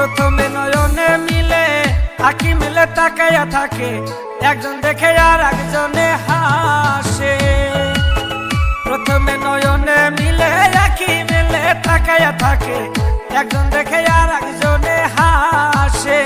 প্রথমে নয়নে মিলে, আঁকি মিলে তাকাইয়া থাকে। একজন দেখে আর একজনে হাসে। প্রথমে নয়নে মিলে, আঁকি মিলে তাকাইয়া থাকে। একজন দেখে আর একজনে হাসে।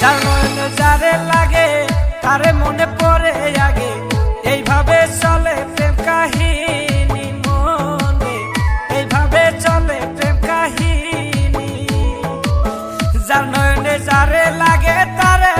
যার নয়নে যারে লাগে, তারে মনে পড়ে আগে। এইভাবে চলে প্রেম কাহিনী মনে। এইভাবে চলে প্রেম কাহিনী। যার নয়নে যারে লাগে, তারে